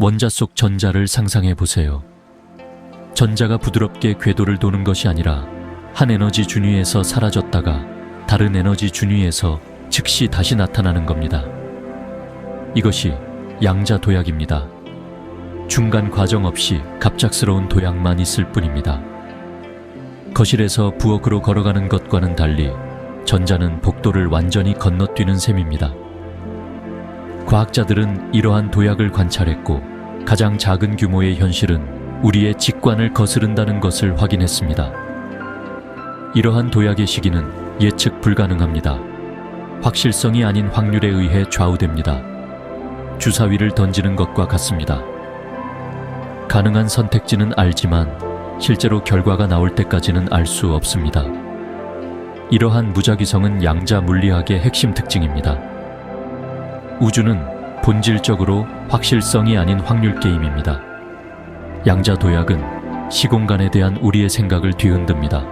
원자 속 전자를 상상해 보세요. 전자가 부드럽게 궤도를 도는 것이 아니라 한 에너지 준위에서 사라졌다가 다른 에너지 준위에서 즉시 다시 나타나는 겁니다. 이것이 양자 도약입니다. 중간 과정 없이 갑작스러운 도약만 있을 뿐입니다. 거실에서 부엌으로 걸어가는 것과는 달리 전자는 복도를 완전히 건너뛰는 셈입니다. 과학자들은 이러한 도약을 관찰했고 가장 작은 규모의 현실은 우리의 직관을 거스른다는 것을 확인했습니다. 이러한 도약의 시기는 예측 불가능합니다. 확실성이 아닌 확률에 의해 좌우됩니다. 주사위를 던지는 것과 같습니다. 가능한 선택지는 알지만 실제로 결과가 나올 때까지는 알 수 없습니다. 이러한 무작위성은 양자 물리학의 핵심 특징입니다. 우주는 본질적으로 확실성이 아닌 확률 게임입니다. 양자 도약은 시공간에 대한 우리의 생각을 뒤흔듭니다.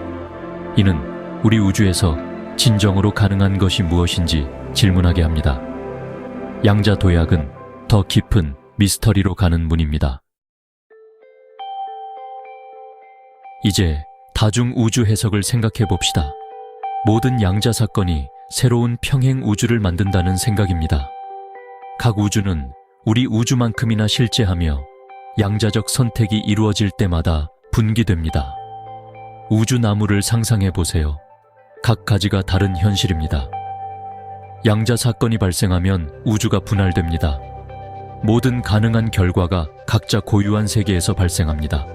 이는 우리 우주에서 진정으로 가능한 것이 무엇인지 질문하게 합니다. 양자 도약은 더 깊은 미스터리로 가는 문입니다. 이제 다중 우주 해석을 생각해 봅시다. 모든 양자 사건이 새로운 평행 우주를 만든다는 생각입니다. 각 우주는 우리 우주만큼이나 실제하며 양자적 선택이 이루어질 때마다 분기됩니다. 우주 나무를 상상해 보세요. 각 가지가 다른 현실입니다. 양자 사건이 발생하면 우주가 분할됩니다. 모든 가능한 결과가 각자 고유한 세계에서 발생합니다.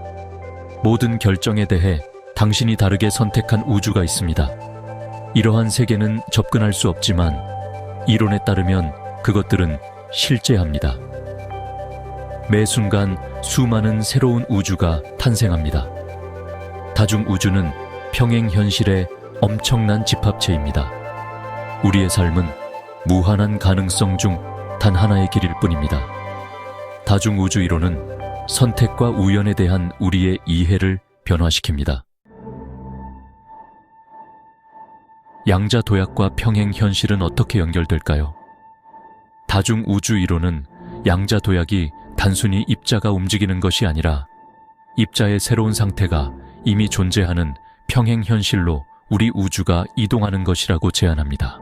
모든 결정에 대해 당신이 다르게 선택한 우주가 있습니다. 이러한 세계는 접근할 수 없지만 이론에 따르면 그것들은 실제합니다. 매 순간 수많은 새로운 우주가 탄생합니다. 다중 우주는 평행 현실의 엄청난 집합체입니다. 우리의 삶은 무한한 가능성 중 단 하나의 길일 뿐입니다. 다중 우주 이론은 선택과 우연에 대한 우리의 이해를 변화시킵니다. 양자 도약과 평행 현실은 어떻게 연결될까요? 다중 우주 이론은 양자 도약이 단순히 입자가 움직이는 것이 아니라 입자의 새로운 상태가 이미 존재하는 평행 현실로 우리 우주가 이동하는 것이라고 제안합니다.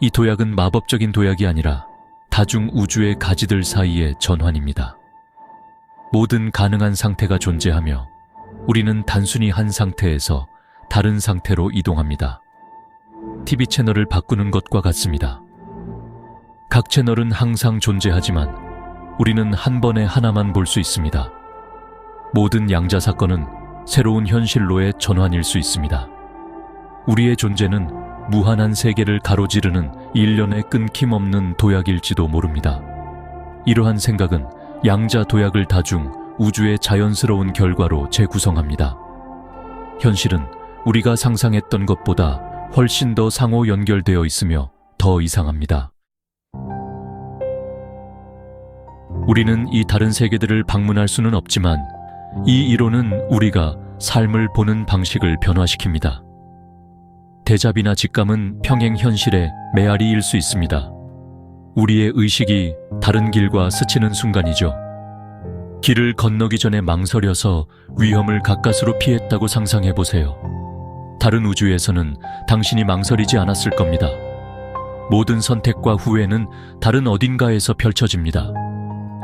이 도약은 마법적인 도약이 아니라 다중 우주의 가지들 사이의 전환입니다. 모든 가능한 상태가 존재하며 우리는 단순히 한 상태에서 다른 상태로 이동합니다. TV 채널을 바꾸는 것과 같습니다. 각 채널은 항상 존재하지만 우리는 한 번에 하나만 볼 수 있습니다. 모든 양자 사건은 새로운 현실로의 전환일 수 있습니다. 우리의 존재는 무한한 세계를 가로지르는 일련의 끊김없는 도약일지도 모릅니다. 이러한 생각은 양자 도약을 다중 우주의 자연스러운 결과로 재구성합니다. 현실은 우리가 상상했던 것보다 훨씬 더 상호 연결되어 있으며 더 이상합니다. 우리는 이 다른 세계들을 방문할 수는 없지만 이 이론은 우리가 삶을 보는 방식을 변화시킵니다. 대잡이나 직감은 평행 현실의 메아리일 수 있습니다. 우리의 의식이 다른 길과 스치는 순간이죠. 길을 건너기 전에 망설여서 위험을 가까스로 피했다고 상상해 보세요. 다른 우주에서는 당신이 망설이지 않았을 겁니다. 모든 선택과 후회는 다른 어딘가에서 펼쳐집니다.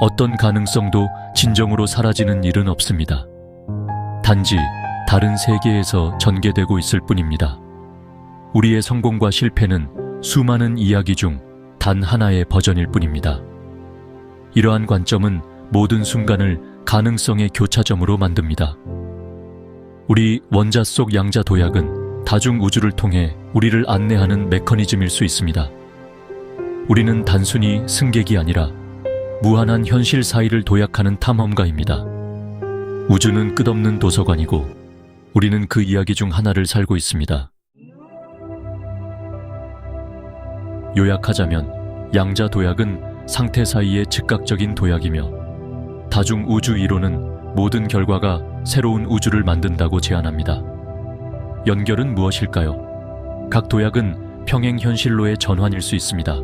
어떤 가능성도 진정으로 사라지는 일은 없습니다. 단지 다른 세계에서 전개되고 있을 뿐입니다. 우리의 성공과 실패는 수많은 이야기 중 단 하나의 버전일 뿐입니다. 이러한 관점은 모든 순간을 가능성의 교차점으로 만듭니다. 우리 원자 속 양자 도약은 다중 우주를 통해 우리를 안내하는 메커니즘일 수 있습니다. 우리는 단순히 승객이 아니라 무한한 현실 사이를 도약하는 탐험가입니다. 우주는 끝없는 도서관이고 우리는 그 이야기 중 하나를 살고 있습니다. 요약하자면 양자 도약은 상태 사이의 즉각적인 도약이며 다중 우주 이론은 모든 결과가 새로운 우주를 만든다고 제안합니다. 연결은 무엇일까요? 각 도약은 평행 현실로의 전환일 수 있습니다.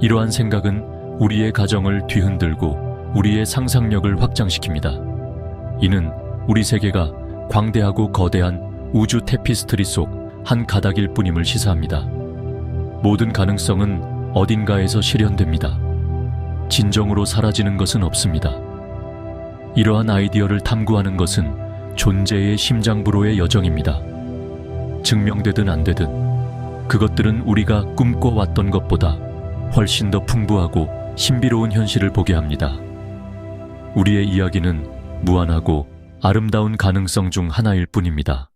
이러한 생각은 우리의 가정을 뒤흔들고 우리의 상상력을 확장시킵니다. 이는 우리 세계가 광대하고 거대한 우주 테피스트리 속 한 가닥일 뿐임을 시사합니다. 모든 가능성은 어딘가에서 실현됩니다. 진정으로 사라지는 것은 없습니다. 이러한 아이디어를 탐구하는 것은 존재의 심장부로의 여정입니다. 증명되든 안 되든 그것들은 우리가 꿈꿔왔던 것보다 훨씬 더 풍부하고 신비로운 현실을 보게 합니다. 우리의 이야기는 무한하고 아름다운 가능성 중 하나일 뿐입니다.